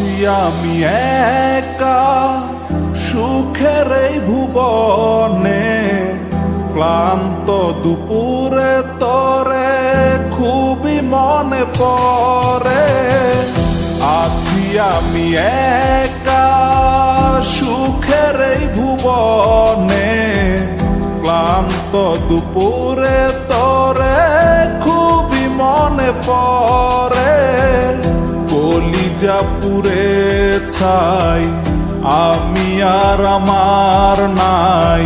আছি আমি একা সুখের এই ভুবনে, ক্লান্ত দুপুরে তরে, খুবই মনে পড়ে। আছি আমি একা সুখের এই ভুবনে, ক্লান্ত দুপুরে তরে, খুবই মনে পড়ে। কলিজা পুরে ছাই, আমি আর আমার নাই।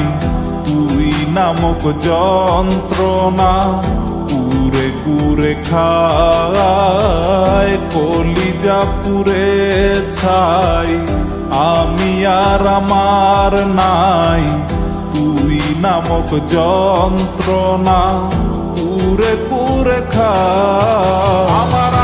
তুই নামক যন্ত্রণা কুরে কুরে খায়। কলিজা পুরে ছাই, আমি আর আমার নাই। তুই নামক যন্ত্রণা কুরে কুরে খা আমার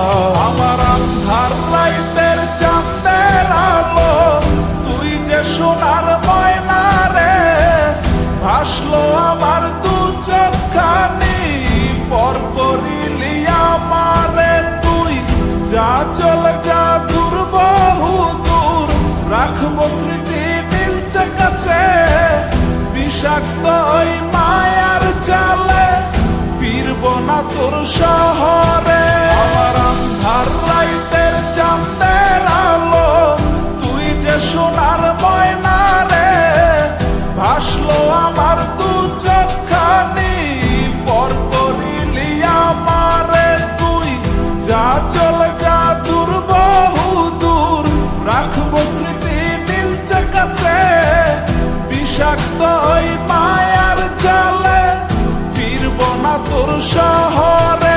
বিষাক্ত মায়ার জালে ফিরব না তোর শহরে। বিষাক্ত পায়ার চলে ফিরব না তোর শহরে।